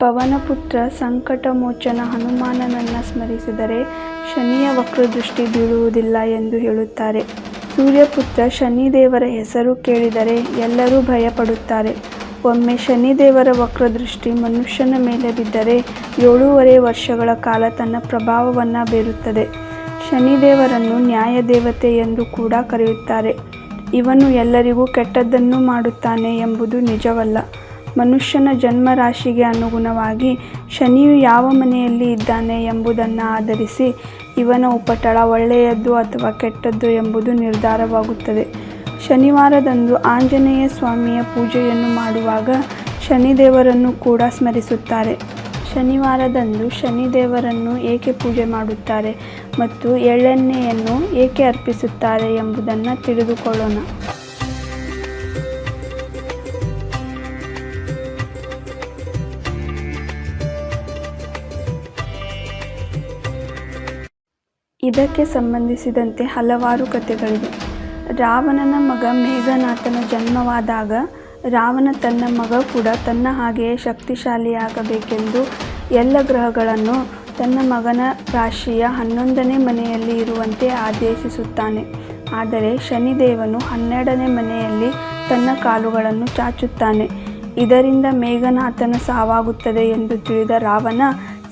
ಪವನಪುತ್ರ ಸಂಕಟಮೋಚನ ಹನುಮಾನನನ್ನು ಸ್ಮರಿಸಿದರೆ ಶನಿಯ ವಕ್ರದೃಷ್ಟಿ ಬೀಳುವುದಿಲ್ಲ ಎಂದು ಹೇಳುತ್ತಾರೆ. ಸೂರ್ಯಪುತ್ರ ಶನಿದೇವರ ಹೆಸರು ಕೇಳಿದರೆ ಎಲ್ಲರೂ ಭಯಪಡುತ್ತಾರೆ. ಒಮ್ಮೆ ಶನಿದೇವರ ವಕ್ರದೃಷ್ಟಿ ಮನುಷ್ಯನ ಮೇಲೆ ಬಿದ್ದರೆ ಏಳೂವರೆ ವರ್ಷಗಳ ಕಾಲ ತನ್ನ ಪ್ರಭಾವವನ್ನು ಬೀರುತ್ತದೆ. ಶನಿದೇವರನ್ನು ನ್ಯಾಯದೇವತೆ ಎಂದು ಕೂಡ ಕರೆಯುತ್ತಾರೆ. ಇವನು ಎಲ್ಲರಿಗೂ ಕೆಟ್ಟದ್ದನ್ನು ಮಾಡುತ್ತಾನೆ ಎಂಬುದು ನಿಜವಲ್ಲ. ಮನುಷ್ಯನ ಜನ್ಮರಾಶಿಗೆ ಅನುಗುಣವಾಗಿ ಶನಿಯು ಯಾವ ಮನೆಯಲ್ಲಿ ಇದ್ದಾನೆ ಎಂಬುದನ್ನು ಆಧರಿಸಿ ಇವನ ಉಪಟಳ ಒಳ್ಳೆಯದ್ದು ಅಥವಾ ಕೆಟ್ಟದ್ದು ಎಂಬುದು ನಿರ್ಧಾರವಾಗುತ್ತದೆ. ಶನಿವಾರದಂದು ಆಂಜನೇಯ ಸ್ವಾಮಿಯ ಪೂಜೆಯನ್ನು ಮಾಡುವಾಗ ಶನಿದೇವರನ್ನು ಕೂಡ ಸ್ಮರಿಸುತ್ತಾರೆ. ಶನಿವಾರದಂದು ಶನಿದೇವರನ್ನು ಏಕೆ ಪೂಜೆ ಮಾಡುತ್ತಾರೆ ಮತ್ತು ಎಳ್ಳೆಣ್ಣೆಯನ್ನು ಏಕೆ ಅರ್ಪಿಸುತ್ತಾರೆ ಎಂಬುದನ್ನು ತಿಳಿದುಕೊಳ್ಳೋಣ. ಇದಕ್ಕೆ ಸಂಬಂಧಿಸಿದಂತೆ ಹಲವಾರು ಕಥೆಗಳಿವೆ. ರಾವಣನ ಮಗ ಮೇಘನಾಥನ ಜನ್ಮವಾದಾಗ ರಾವಣ ತನ್ನ ಮಗ ಕೂಡ ತನ್ನ ಹಾಗೆಯೇ ಶಕ್ತಿಶಾಲಿಯಾಗಬೇಕೆಂದು ಎಲ್ಲ ಗ್ರಹಗಳನ್ನು ತನ್ನ ಮಗನ ರಾಶಿಯ ಹನ್ನೊಂದನೇ ಮನೆಯಲ್ಲಿ ಇರುವಂತೆ ಆದೇಶಿಸುತ್ತಾನೆ. ಆದರೆ ಶನಿದೇವನು ಹನ್ನೆರಡನೇ ಮನೆಯಲ್ಲಿ ತನ್ನ ಕಾಲುಗಳನ್ನು ಚಾಚುತ್ತಾನೆ. ಇದರಿಂದ ಮೇಘನಾಥನ ಸಾವಾಗುತ್ತದೆ ಎಂದು ತಿಳಿದ ರಾವಣ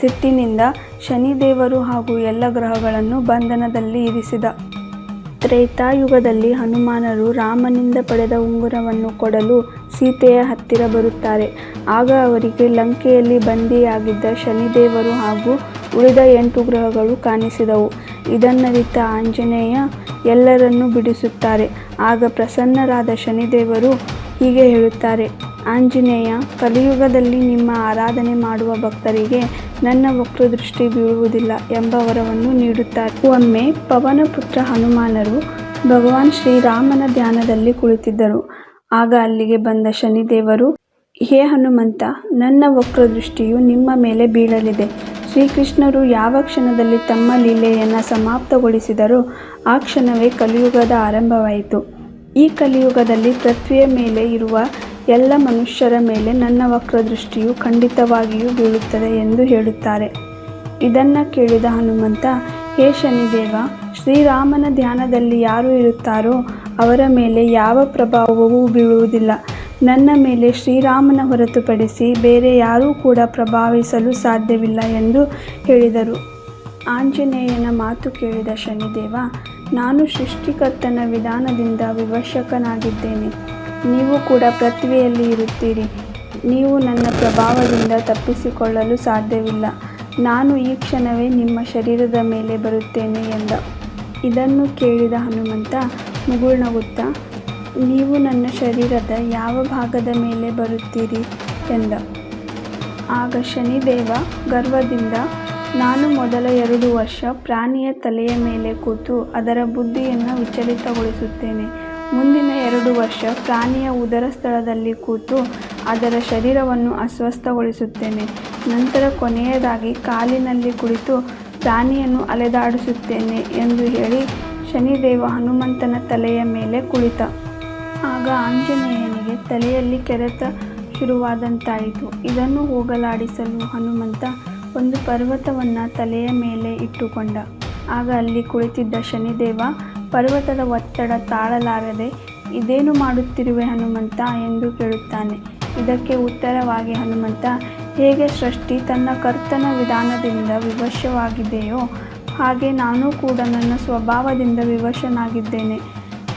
ಸಿಟ್ಟಿನಿಂದ ಶನಿದೇವರು ಹಾಗೂ ಎಲ್ಲ ಗ್ರಹಗಳನ್ನು ಬಂಧನದಲ್ಲಿ ಇರಿಸಿದ. ತ್ರೇತಾಯುಗದಲ್ಲಿ ಹನುಮಾನರು ರಾಮನಿಂದ ಪಡೆದ ಉಂಗುರವನ್ನು ಕೊಡಲು ಸೀತೆಯ ಹತ್ತಿರ ಬರುತ್ತಾರೆ. ಆಗ ಅವರಿಗೆ ಲಂಕೆಯಲ್ಲಿ ಬಂದಿಯಾಗಿದ್ದ ಶನಿದೇವರು ಹಾಗೂ ಉಳಿದ ಎಂಟು ಗ್ರಹಗಳು ಕಾಣಿಸಿದವು. ಇದನ್ನರಿತ ಆಂಜನೇಯ ಎಲ್ಲರನ್ನೂ ಬಿಡಿಸುತ್ತಾರೆ. ಆಗ ಪ್ರಸನ್ನರಾದ ಶನಿದೇವರು ಹೀಗೆ ಹೇಳುತ್ತಾರೆ. ಆಂಜನೇಯ, ಕಲಿಯುಗದಲ್ಲಿ ನಿಮ್ಮ ಆರಾಧನೆ ಮಾಡುವ ಭಕ್ತರಿಗೆ ನನ್ನ ವಕ್ರದೃಷ್ಟಿ ಬೀಳುವುದಿಲ್ಲ ಎಂಬ ವರವನ್ನು ನೀಡುತ್ತಾರೆ. ಒಮ್ಮೆ ಪವನಪುತ್ರ ಹನುಮಾನರು ಭಗವಾನ್ ಶ್ರೀರಾಮನ ಧ್ಯಾನದಲ್ಲಿ ಕುಳಿತಿದ್ದರು. ಆಗ ಅಲ್ಲಿಗೆ ಬಂದ ಶನಿದೇವರು, ಹೇ ಹನುಮಂತ, ನನ್ನ ವಕ್ರದೃಷ್ಟಿಯು ನಿಮ್ಮ ಮೇಲೆ ಬೀಳಲಿದೆ. ಶ್ರೀಕೃಷ್ಣರು ಯಾವ ಕ್ಷಣದಲ್ಲಿ ತಮ್ಮ ಲೀಲೆಯನ್ನು ಸಮಾಪ್ತಗೊಳಿಸಿದರೋ ಆ ಕ್ಷಣವೇ ಕಲಿಯುಗದ ಆರಂಭವಾಯಿತು. ಈ ಕಲಿಯುಗದಲ್ಲಿ ಪೃಥ್ವಿಯ ಮೇಲೆ ಇರುವ ಎಲ್ಲ ಮನುಷ್ಯರ ಮೇಲೆ ನನ್ನ ವಕ್ರದೃಷ್ಟಿಯು ಖಂಡಿತವಾಗಿಯೂ ಬೀಳುತ್ತದೆ ಎಂದು ಹೇಳುತ್ತಾರೆ. ಇದನ್ನು ಕೇಳಿದ ಹನುಮಂತ, ಹೇ ಶನಿದೇವ, ಶ್ರೀರಾಮನ ಧ್ಯಾನದಲ್ಲಿ ಯಾರು ಇರುತ್ತಾರೋ ಅವರ ಮೇಲೆ ಯಾವ ಪ್ರಭಾವವೂ ಬೀಳುವುದಿಲ್ಲ. ನನ್ನ ಮೇಲೆ ಶ್ರೀರಾಮನ ಹೊರತುಪಡಿಸಿ ಬೇರೆ ಯಾರೂ ಕೂಡ ಪ್ರಭಾವಿಸಲು ಸಾಧ್ಯವಿಲ್ಲ ಎಂದು ಹೇಳಿದರು. ಆಂಜನೇಯನ ಮಾತು ಕೇಳಿದ ಶನಿದೇವ, ನಾನು ಸೃಷ್ಟಿಕರ್ತನ ವಿಧಾನದಿಂದ ವಿವಶಕನಾಗಿದ್ದೇನೆ. ನೀವು ಕೂಡ ಪೃಥ್ವಿಯಲ್ಲಿ ಇರುತ್ತೀರಿ. ನೀವು ನನ್ನ ಪ್ರಭಾವದಿಂದ ತಪ್ಪಿಸಿಕೊಳ್ಳಲು ಸಾಧ್ಯವಿಲ್ಲ. ನಾನು ಈ ಕ್ಷಣವೇ ನಿಮ್ಮ ಶರೀರದ ಮೇಲೆ ಬರುತ್ತೇನೆ ಎಂದ. ಇದನ್ನು ಕೇಳಿದ ಹನುಮಂತ, ಮುಗುಳ್ನಗುತ್ತಾ, ನೀವು ನನ್ನ ಶರೀರದ ಯಾವ ಭಾಗದ ಮೇಲೆ ಬರುತ್ತೀರಿ ಎಂದ. ಆಗ ಶನಿದೇವ ಗರ್ವದಿಂದ, ನಾನು ಮೊದಲ ಎರಡು ವರ್ಷ ಪ್ರಾಣಿಯ ತಲೆಯ ಮೇಲೆ ಕೂತು ಅದರ ಬುದ್ಧಿಯನ್ನು ವಿಚಲಿತಗೊಳಿಸುತ್ತೇನೆ. ಮುಂದಿನ ಎರಡು ವರ್ಷ ಪ್ರಾಣಿಯ ಉದರ ಸ್ಥಳದಲ್ಲಿ ಕೂತು ಅದರ ಶರೀರವನ್ನು ಅಸ್ವಸ್ಥಗೊಳಿಸುತ್ತೇನೆ. ನಂತರ ಕೊನೆಯದಾಗಿ ಕಾಲಿನಲ್ಲಿ ಕುಳಿತು ಪ್ರಾಣಿಯನ್ನು ಅಲೆದಾಡಿಸುತ್ತೇನೆ ಎಂದು ಹೇಳಿ ಶನಿದೇವ ಹನುಮಂತನ ತಲೆಯ ಮೇಲೆ ಕುಳಿತ. ಆಗ ಆಂಜನೇಯನಿಗೆ ತಲೆಯಲ್ಲಿ ಕೆರೆತ ಶುರುವಾದಂತಾಯಿತು. ಇದನ್ನು ಹೋಗಲಾಡಿಸಲು ಹನುಮಂತ ಒಂದು ಪರ್ವತವನ್ನು ತಲೆಯ ಮೇಲೆ ಇಟ್ಟುಕೊಂಡ. ಆಗ ಅಲ್ಲಿ ಕುಳಿತಿದ್ದ ಶನಿದೇವ ಪರ್ವತದ ಒತ್ತಡ ತಾಳಲಾರದೆ ಇದೇನು ಮಾಡುತ್ತಿರುವೆ ಹನುಮಂತ ಎಂದು ಕೇಳುತ್ತಾನೆ. ಇದಕ್ಕೆ ಉತ್ತರವಾಗಿ ಹನುಮಂತ, ಹೇಗೆ ಸೃಷ್ಟಿ ತನ್ನ ಕರ್ತನ ವಿಧಾನದಿಂದ ವಿವಶವಾಗಿದೆಯೋ ಹಾಗೆ ನಾನು ಕೂಡ ನನ್ನ ಸ್ವಭಾವದಿಂದ ವಿವಶನಾಗಿದ್ದೇನೆ.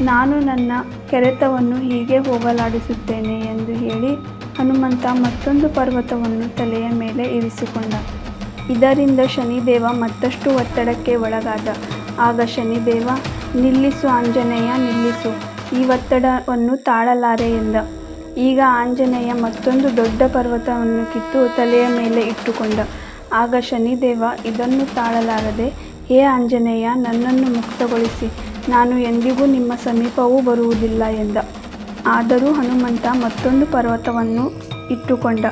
ನಾನು ನನ್ನ ಕೆರೆತವನ್ನು ಹೀಗೆ ಹೋಗಲಾಡಿಸುತ್ತೇನೆ ಎಂದು ಹೇಳಿ ಹನುಮಂತ ಮತ್ತೊಂದು ಪರ್ವತವನ್ನು ತಲೆಯ ಮೇಲೆ ಇರಿಸಿಕೊಂಡ. ಇದರಿಂದ ಶನಿದೇವ ಮತ್ತಷ್ಟು ಒತ್ತಡಕ್ಕೆ ಒಳಗಾದ. ಆಗ ಶನಿದೇವ ನಿಲ್ಲಿಸು ಆಂಜನೇಯ, ನಿಲ್ಲಿಸು. ಈ ಒತ್ತಡವನ್ನು ತಾಳಲಾರೆ ಎಂದ. ಈಗ ಆಂಜನೇಯ ಮತ್ತೊಂದು ದೊಡ್ಡ ಪರ್ವತವನ್ನು ಕಿತ್ತು ತಲೆಯ ಮೇಲೆ ಇಟ್ಟುಕೊಂಡ. ಆಗ ಶನಿದೇವ, ಇದನ್ನು ತಾಳಲಾರದೆ, ಹೇ ಆಂಜನೇಯ, ನನ್ನನ್ನು ಮುಕ್ತಗೊಳಿಸಿ. ನಾನು ಎಂದಿಗೂ ನಿಮ್ಮ ಸಮೀಪವೂ ಬರುವುದಿಲ್ಲ ಎಂದ. ಆದರೂ ಹನುಮಂತ ಮತ್ತೊಂದು ಪರ್ವತವನ್ನು ಇಟ್ಟುಕೊಂಡ.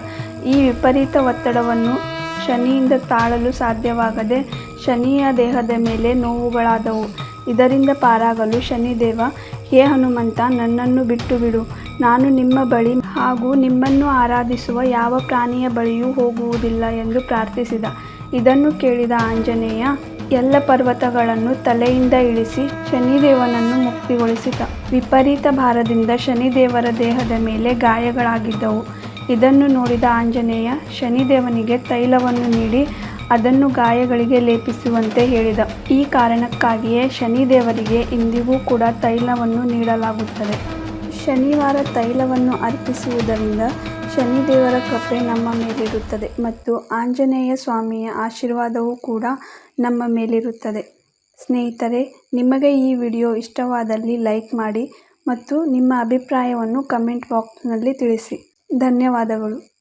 ಈ ವಿಪರೀತ ಒತ್ತಡವನ್ನು ಶನಿಯಿಂದ ತಾಳಲು ಸಾಧ್ಯವಾಗದೆ, ಶನಿಯ ದೇಹದ ಮೇಲೆ ನೋವುಗಳಾದವು. ಇದರಿಂದ ಪಾರಾಗಲು ಶನಿದೇವ, ಹೇ ಹನುಮಂತ, ನನ್ನನ್ನು ಬಿಟ್ಟು ಬಿಡು. ನಾನು ನಿಮ್ಮ ಬಳಿ ಹಾಗೂ ನಿಮ್ಮನ್ನು ಆರಾಧಿಸುವ ಯಾವ ಪ್ರಾಣಿಯ ಬಳಿಯೂ ಹೋಗುವುದಿಲ್ಲ ಎಂದು ಪ್ರಾರ್ಥಿಸಿದ. ಇದನ್ನು ಕೇಳಿದ ಆಂಜನೇಯ, ಎಲ್ಲ ಪರ್ವತಗಳನ್ನು ತಲೆಯಿಂದ ಇಳಿಸಿ ಶನಿದೇವನನ್ನು ಮುಕ್ತಿಗೊಳಿಸಿದ. ವಿಪರೀತ ಭಾರದಿಂದ ಶನಿದೇವರ ದೇಹದ ಮೇಲೆ ಗಾಯಗಳಾಗಿದ್ದವು. ಇದನ್ನು ನೋಡಿದ ಆಂಜನೇಯ, ಶನಿದೇವನಿಗೆ ತೈಲವನ್ನು ನೀಡಿ ಅದನ್ನು ಗಾಯಗಳಿಗೆ ಲೇಪಿಸುವಂತೆ ಹೇಳಿದ. ಈ ಕಾರಣಕ್ಕಾಗಿಯೇ ಶನಿದೇವರಿಗೆ ಇಂದಿಗೂ ಕೂಡ ತೈಲವನ್ನು ನೀಡಲಾಗುತ್ತದೆ. ಶನಿವಾರ ತೈಲವನ್ನು ಅರ್ಪಿಸುವುದರಿಂದ ಶನಿದೇವರ ಕೃಪೆ ನಮ್ಮ ಮೇಲಿರುತ್ತದೆ ಮತ್ತು ಆಂಜನೇಯ ಸ್ವಾಮಿಯ ಆಶೀರ್ವಾದವೂ ಕೂಡ ನಮ್ಮ ಮೇಲಿರುತ್ತದೆ. ಸ್ನೇಹಿತರೆ, ನಿಮಗೆ ಈ ವಿಡಿಯೋ ಇಷ್ಟವಾದಲ್ಲಿ ಲೈಕ್ ಮಾಡಿ ಮತ್ತು ನಿಮ್ಮ ಅಭಿಪ್ರಾಯವನ್ನು ಕಮೆಂಟ್ ಬಾಕ್ಸ್ನಲ್ಲಿ ತಿಳಿಸಿ. ಧನ್ಯವಾದಗಳು.